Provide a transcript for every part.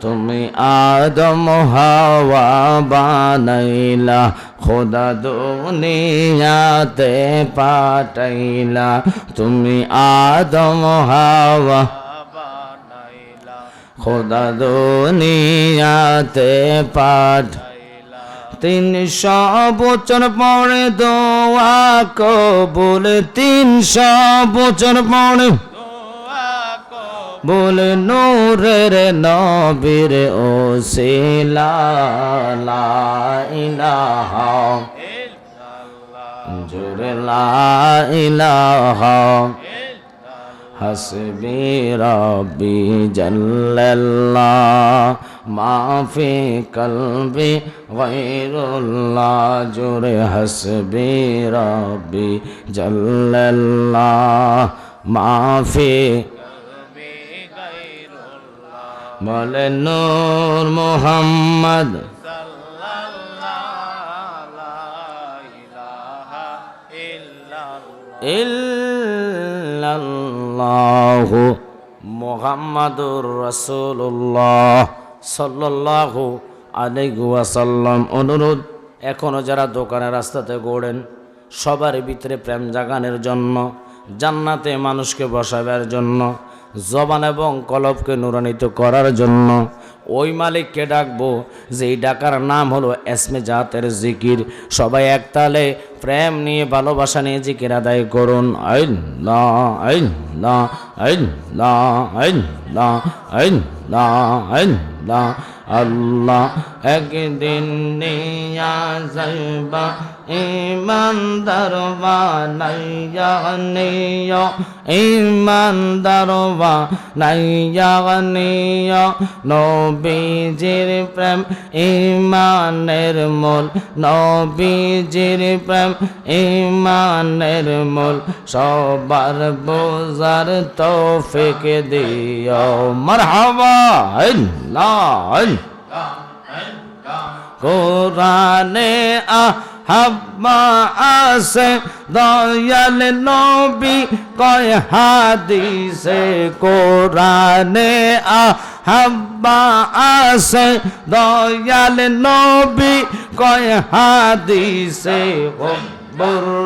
তুমি আদম হাওয়া বানাইলা, খোদা দুনিয়াতে পাঠাইলা। তুমি আদম হাওয়া খোদা দুনিয়াতে পাঠ তিনশো বছর পরে দোয়া কবুল তিনশো বছর পরে বলে নূরের নবীর ও ইলাহা। জোরে লা ইলাহা। হাসবি রব্বি জাল্লাল্লাহ, মাফি কলবি গৈরুল্লাহ জোরে হাসবি রব্বি জাল্লাল্লাহ, মাফি বলে নূর মোহাম্মদ। ইল্লাল্লাহু মুহাম্মাদুর রাসূলুল্লাহ সাল্লাল্লাহু আলাইহি ওয়াসাল্লাম। অনুরোধ এখনও যারা দোকানে রাস্তাতে গড়েন, সবার ভিতরে প্রেম জাগানের জন্য, জান্নাতে মানুষকে বসাবার জন্য জবান এবং কলবকে নুরানিত করার জন্য ওই মালিককে ডাকবো যে এই ডাকার নাম হলো এসমে জাতের জিকির। সবাই একতালে প্রেম নিয়ে ভালোবাসা নিয়ে জিকির আদায় করুন। আল্লাহ আল্লাহ আল্লাহ আল্লাহ আল্লাহ আল্লাহ আল্লাহ একদিন নিয়া যাইবা ইমান দরবা নাইয়া নিয় ইমান দরবা নাইয়া নিয় নবীজির প্রেম, ইমানের মূল। নবীজির প্রেম, ইমানের মূল। সবার বোঝার তৌফিক দিও। মারহাবা, আল্লাহ কোরআনে আহাব্বা আসে দয়াল নবী কয় হাদিসে কোরআনে আ হাব্বা আসে দয়াল নবী কয় হাদিসে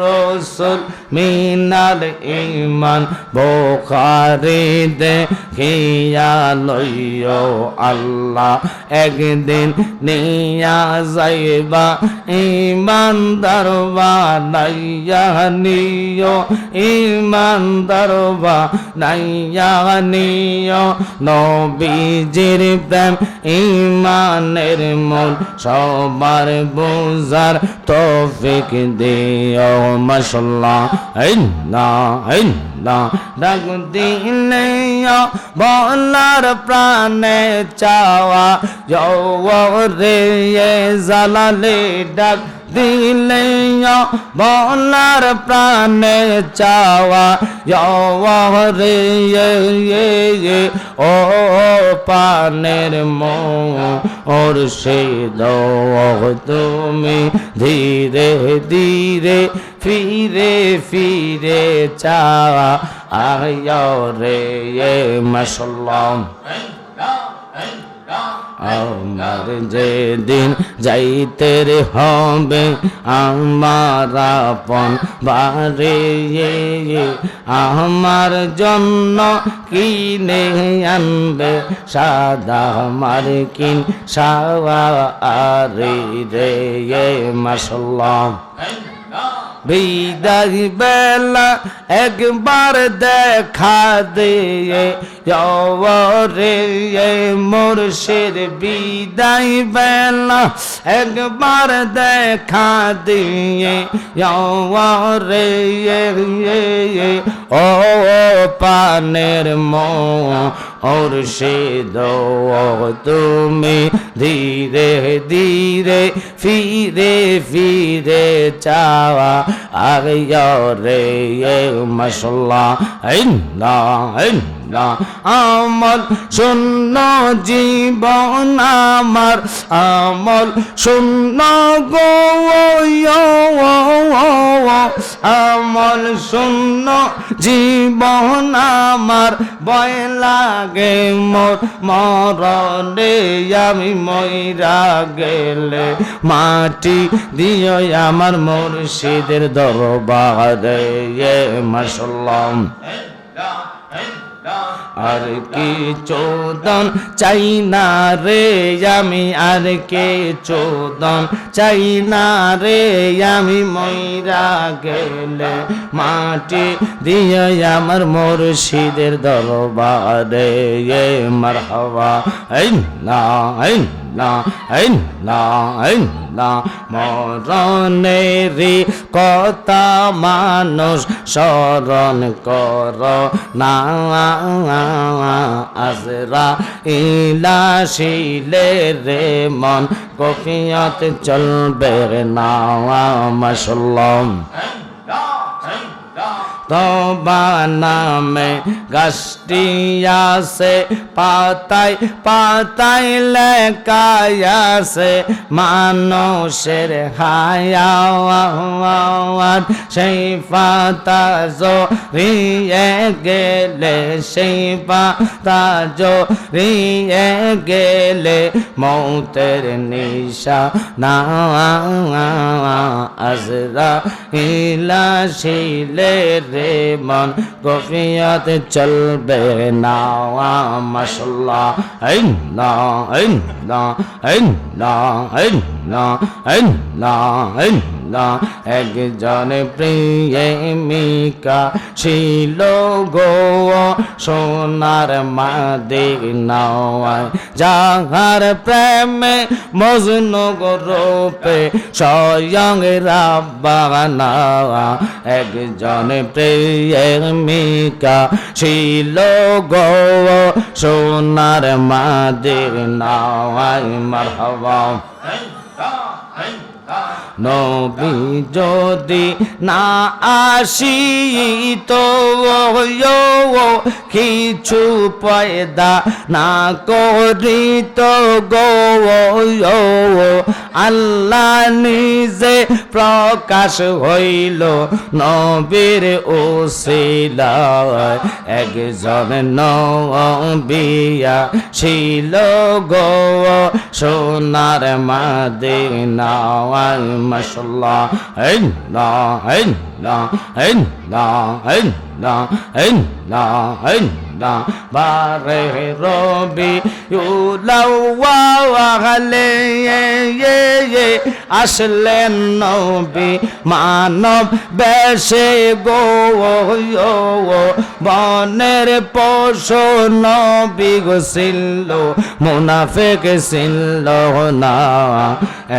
রসুল মিনাল ইমান বোখারি দে খিয়া লইও আল্লাহ, একদিন নিয়া যাইবা ইমান দরবা নাইয়া নিও ইমান দরবা নাইয়া নিও। নবীজির প্রেম ইমানের মূল, সবার বুঝার তৌফিক দিও মাশাল্লাহ আইনা আইনা ডাক দিলে বলার প্রাণে চাওয়া যাও রে জালালে ডাক দিলে বলার প্রাণে চাওয়া রে ও পানের মো ওর সে তুমি ধীরে ধীরে ফিরে ফিরে চাওয়া আয় রে মাসাল্লাম আমার যেদিন যাইতে হবে, আমার আপন বারে আমার জন্য কিনে আনবে সাদা আমার কিন সাওয়া আরে রে মাসাল্লাম বিদায় বেলা একবার দেখা দিয়ে রে মোরশের বিদায় বেলা একবার দেখা দিয়ে রে ও পানের মো ওর সে দো তুমি ধীরে ধীরে ফিরে ফিরে চাওয়া আগে রে মশলা না আমল শূন্য জীবন আমার, আমল শূন্য গো আমল শূন্য জীবন আমার, ভয় লাগে মোর মরণে আমি মইরা গেলে, মাটি দিও আমার মুর্শিদের দরবারে, এ মাসাল্লাম আর কি চোদন চাই না রে আমি, আর কে চোদন চাই না রে আমি? ময়রা গেলে মাটি দিয়ে আমার মুর্শিদের দরবারে মারহাবা। এই না। মরণেরি কথা মানুষ স্মরণ কর না। আজরা ইলাশিলে রে মন কফিয়ত চলবে না মাসাল্লাম তবা নামে গাছটি আছে পাতায় পাতায় লেখায়াছে মানুষের হায়াওয়াত সেই পাতা গেলে সেই পাতা জড়িয়ে গেলে মৌতের নিশা না আজরা ইলা শিলে রে মন, গফিয়াত চলবে না মাসাল্লাহ আইন না আইন না আইন না আইন না আইন না না। একজন প্রেমিকা ছিল গো সোনার মাদিনাওয়ায়। যাহার প্রেমে মজনু রূপে স্বয়ং রাব্বানা একজন প্রেমিকা ছিল গো সোনার মাদিনাওয়ায়। মারহাবা। নবী যদি না আসি তো কিছু পয়দা না করি তো গো আল্লাহ নিজে প্রকাশ হইল নবীর ওসিলা একজন নবিয়া ছিল গো সোনার মাদিনা মাশাল্লাহ আইন না আইন না আইন না আইন না আইন না আইন না, বারে রবি ইউলাওয়ালে আসলেন নবী মানব বেশে গো বনের পশু নবী গো ছিল, মুনাফেক ছিল না।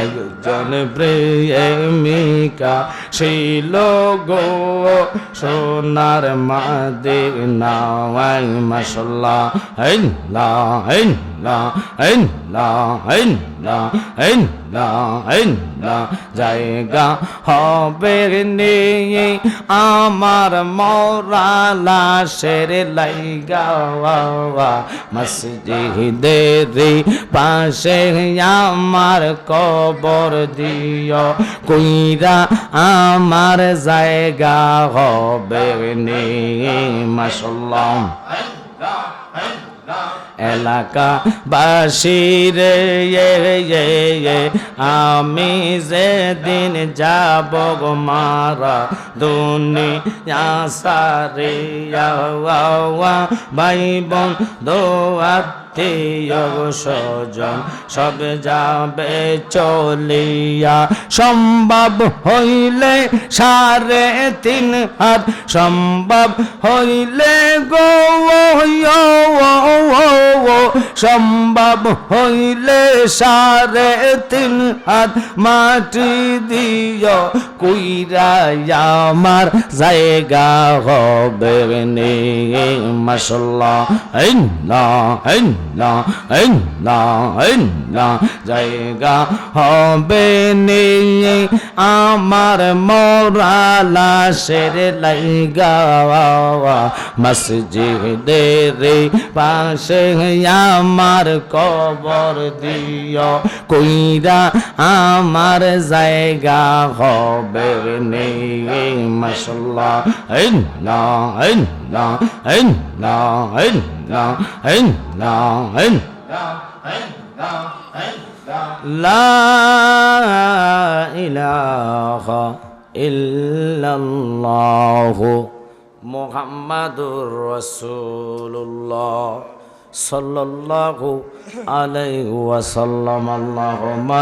একজন প্রেমিকা ছিল গো, সোনার মাদিনা আইন। লা আইন লা আইন লা আইন লা আইন লা। জায়গা হবে নিয়ে আমার মরা লাশের লাইগা মসজিদের পাশে আমার কবর দিও। কইরা আমার জায়গা হবে নিয়ে মাসাল্লাহ এলাকা বাসির আমি যেদিন যাব গো মারা দুনিয়া সারে ভাই বোন আত্মীয় সব যাবে চলিয়া। সম্ভব হইলে সাড়ে তিন হাত, সম্ভব হইলে গো সম্ভব হইলে সারে তিন হাত মাটি দিও কুইরা আমার জায়গা হবে নে মাসাল্লাহ না না না না জায়গা হবে নে আমার মরালা সের লাইগা মসজিদের পাশে আমার কবর দিও। কইরা আমার জায়গা হবে নে মাসাল্লাহ না না la en la en la en la en la en la en la, إله إلا الله محمد رسول الله صلى الله